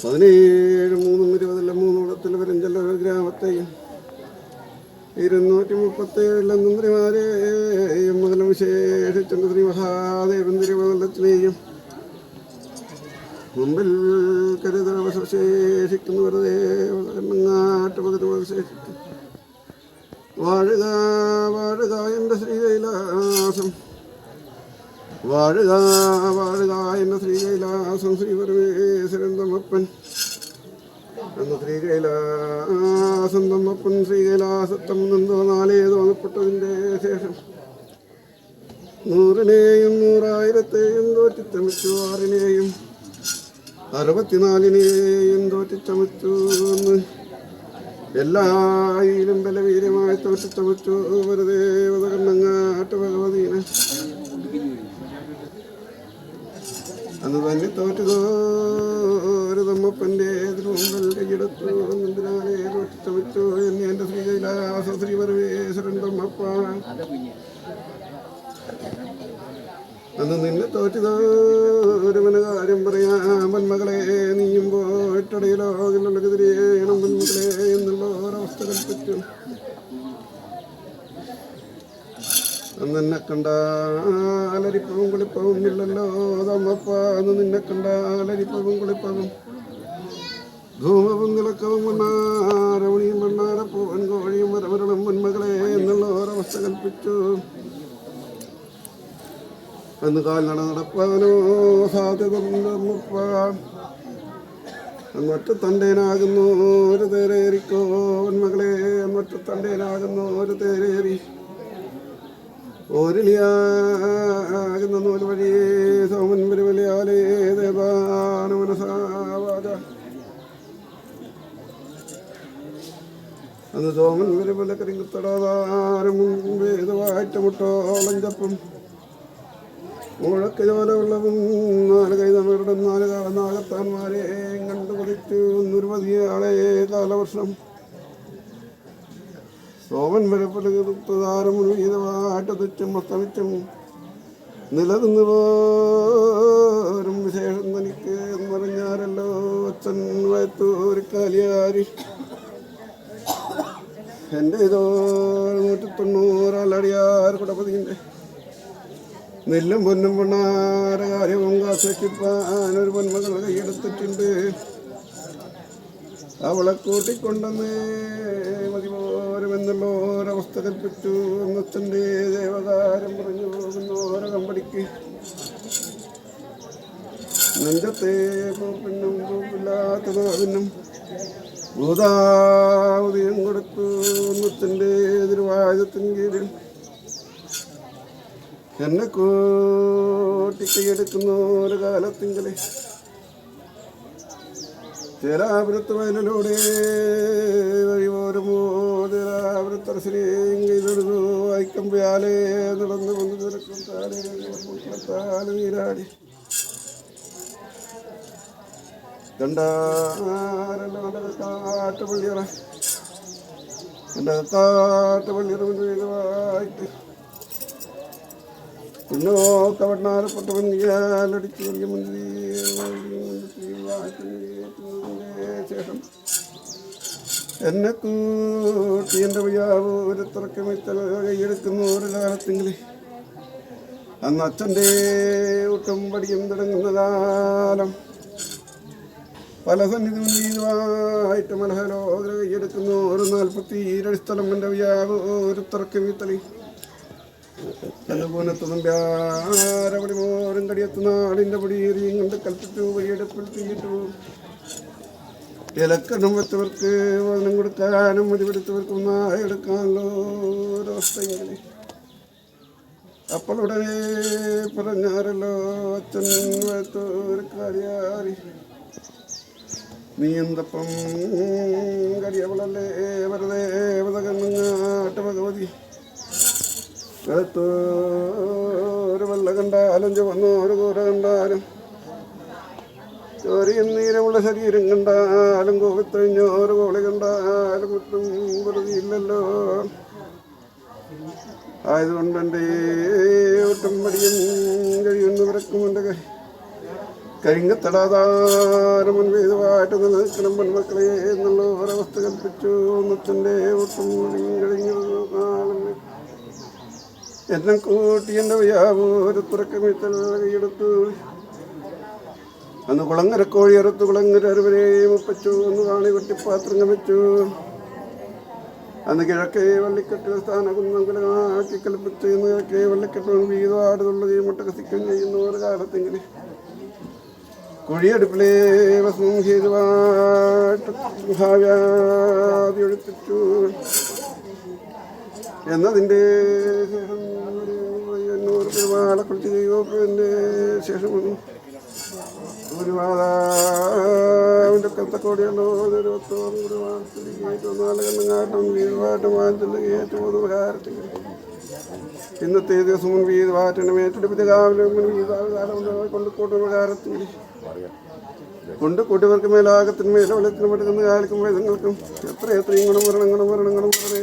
പതിനേഴ് മൂന്നും ഇരുപതല്ല മൂന്നോളത്തിൽ വരഞ്ചല്ല ഗ്രാമത്തെയും. ഇരുന്നൂറ്റി മുപ്പത്തേഴിലെ മന്ത്രിമാരെയും മുതലും വിശേഷിച്ചുണ്ട് ശ്രീ മഹാദേവൻ തിരുവനന്തത്തിനെയും മുമ്പിൽ കരുതലവശേഷിക്കുന്നു വെറുതെ നാട്ടുപകരവശേഷിക്കും വാഴുക വാഴുക എന്റെ ശ്രീകൈലാസം. വാഴുക വാഴുക എന്റെ ശ്രീകൈലാസം ശ്രീ പരമേശ്വരൻ തമ്മപ്പൻ അന്ന് ശ്രീകൈലാസം തമ്മപ്പൻ ശ്രീകൈലാസത്തം നിന്നോ നാലേ തോന്നപ്പെട്ടതിന്റെ ശേഷം. നൂറിനെയും നൂറായിരത്തെയും തോറ്റിത്തമിച്ചു ആറിനെയും അറുപത്തിനാലിനെയും തോറ്റിച്ചമച്ചു എന്ന്. എല്ലായിലും ബലവീര്യമായി തോറ്റിച്ചമച്ചു വെറുതെ കണ്ണങ്ങാട്ട് ഭഗവതീനെ. അന്ന് തന്നെ തോറ്റതോ? ഒരു തമ്മപ്പന്റെ കൈയെടുത്തു. എന്തിനാലേ തോറ്റിച്ചമച്ചു? എന്നെ എന്റെ ശ്രീ കൈലാസ ശ്രീ പരമേശ്വരൻ തമ്മപ്പ. അന്ന് നിന്നെ തോറ്റതോ ഒരുവന് കാര്യം പറയാ മന്മകളെ നീയും പോയിട്ടടയിലോ ഇതിരിയണം മന്മകളെ എന്നുള്ള ഒരവസ്ഥ കൽപ്പിച്ചു അന്ന് എന്നെ കണ്ടാലരിപ്പവും കുളിപ്പവും ഇല്ലല്ലോ. തമ്മപ്പ അന്ന് നിന്നെ കണ്ടാലരിപ്പവും കുളിപ്പവും. ധൂമവും മണ്ണാരമണിയും മണ്ണാരപ്പൂവൻ കോഴിയും മരമരണം മന്മകളെ എന്നുള്ള ഒരവസ്ഥ കൽപ്പിച്ചു അന്ന് കാൽനട നടപ്പാനോ സാധ്യത മറ്റു തണ്ടേനാകുന്നു ഒരു തേരേറിക്കോ മകളെ മറ്റു തണ്ടേനാകുന്നു ഒരു തേരേറി. ഓരിലിയാകുന്ന നൂൽ വഴി സോമൻ പെരുവലിയാലേ ദേവാന അന്ന് സോമൻ പരിവല കരിങ്കത്തടാതാരം മുട്ടോളം ചപ്പം മുഴക്കജോലമുള്ളതും നാല് കൈതമരുടെ നാല് നാഗത്താന്മാരെ കണ്ടു കൊതിച്ചു നിരവധിയാളെ കാലവർഷം. സോമൻ വരപ്പുതാരം വീതമാട്ടതുച്ചും അസ്തമിച്ചും നിലനിന്ന് വിശേഷം തനിക്ക് എന്നറിഞ്ഞാരല്ലോ അച്ഛൻ വയത്തൂര് എന്റെ ഇതോ നൂറ്റി തൊണ്ണൂറാലടിയാർ കുടപതിന്റെ നെല്ലും പൊന്നും പൊണ്ണാര കാര്യവും ഒരു പൊന്മകൾ കൈയെടുത്തിട്ടുണ്ട്. അവളെ കൂട്ടിക്കൊണ്ടെന്ന് മതിപോരമെന്നുള്ള ഒരവസ്ഥ കൽപ്പിച്ചു. എന്നച്ഛന്റെ ദേവതാരം പറഞ്ഞു പോകുന്ന ഓരോ കമ്പടിക്ക് നെഞ്ചത്തെ പൂപ്പിന്നും പൂപ്പില്ലാത്ത പിന്നും ഭൂതാവതിയും കൊടുത്തു. എന്നച്ഛന്റെ തിരുവായുധത്തിന് കീഴിൽ എന്നെ കൂട്ടിക്കൈയെടുക്കുന്ന ഒരു കാലത്തെങ്കിലെ. ചേരാപുരത്ത് വയലിലൂടെ വഴി പോരുമോ? ചേരാപുരത്തരശ്രീതൊഴുതു വായിക്കമ്പയാലേ നടന്നു വന്നു തിരക്കും താലേ നീരാടി. കണ്ടാരല്ല കാട്ടുപള്ളിയറ. എന്റെ കാട്ടുപള്ളിയറ വായിട്ട് എന്നെ കൂട്ടി എന്റെ വയ്യാവ് ഒരു തുറക്കമിത്തൽ കൈയെടുക്കുന്ന ഒരു കാലത്തെങ്കിൽ അന്ന് അച്ഛന്റെ ഒട്ടും പടിയും തുടങ്ങുന്ന കാലം പല സന്നിധിയുമായിട്ട് മലഹലോകര കൈയെടുക്കുന്നു ഒരു നാൽപ്പത്തി ഈരടി സ്ഥലം എന്റെ വയ്യാവ് ഒരു തുറക്കമിത്തലി തലപോനത്തുമ്പ്യാരപടി മോരും കടിയത്ത് നാടിന്റെ പൊടിയേറിയും കണ്ട് കൽപ്പിച്ചു വഴിയെടുപ്പിൽ തീയിട്ടു ഇലക്കണം വെച്ചവർക്ക് വചനം കൊടുക്കാനും മതിപിടിച്ചവർക്ക് ഒന്നായി എടുക്കാനല്ലോ ഒരവസ്ഥയെങ്കിൽ അപ്പോൾ ഉടനെ പറഞ്ഞാരല്ലോ അച്ഛൻ ഒരു കാര്യാരി നീ എന്തപ്പം? കടിയവളല്ലേ വെറുതെ വതകങ്ങാട്ട് ഭഗവതി ഒരു വെള്ള കണ്ടാലും ചുവന്ന ഒരു കൂര കണ്ടാലും ചോരയും നീരമുള്ള ശരീരം കണ്ടാലും കോപിത്തഴിഞ്ഞോറ് കോളി കണ്ടാലും കുറ്റം വെറുതെ ഇല്ലല്ലോ ആയതുകൊണ്ട് എന്റെ ഒട്ടും മടിയും കഴിയുന്ന പിറക്കും എന്റെ കൈ. കരിങ്കത്തടാതാരമൻ വേദമായിട്ട് നിൽക്കണം പെൺമക്കളെ എന്നുള്ള ഒരവസ്ഥ കൽപ്പിച്ചു. ഒന്നത്തിന്റെ ഒട്ടും കഴിഞ്ഞു. എന്നെ കൂട്ടി എന്റെ വ്യാപൂര തുറക്കമിത്തൽ കൈയെടുത്തു അന്ന് കുളങ്ങര കോഴി അറുത്ത് കുളങ്ങര അറിവരെയും ഒപ്പിച്ചു ഒന്ന് കാണി വെട്ടിപ്പാത്രം കമിച്ചു അന്ന് കിഴക്കേ വള്ളിക്കെട്ട് സ്ഥാനകുന്നങ്കുലമാക്കി കൽപ്പിച്ചു ഇന്ന് കിഴക്കേ വള്ളിക്കെട്ട് വീതമാടുന്നുള്ളത് മുട്ട കസിക്കും ചെയ്യുന്ന ഒരു കാലത്തെങ്കിലും കുഴിയടുപ്പിലേ വസം ഹേതുവാട്ട് ഭാവ്യാതി ഒഴിപ്പിച്ചു. എന്നതിന്റെ ശേഷം കുറിച്ച് ദൈവത്തിന്റെ ശേഷം ഒരുപാടാവിന്റെ കത്തക്കോടിയുണ്ടോ. ഇരുപത്തോറും ഒരുപാട് നാല് കണ്ണുകാട്ടും വീടുമായിട്ട് വാഞ്ചില്ല ഏറ്റവും ഉപകാരത്തിൽ. ഇന്നത്തെ ദിവസം മുൻ വീതുമാറ്റിന് മേറ്റെടുപ്പിച്ച് കാവിലെ മുൻ വീതാകാലം കൊണ്ട് കൂട്ടുപകാരത്തിൽ കൊണ്ട് കൂട്ടിയവർക്ക് മേലാകത്തിന് മേലോലത്തിനും എടുക്കുന്ന കാലിക്കും വേദങ്ങൾക്കും എത്ര എത്രയും ഗുണമരണങ്ങളും വരണം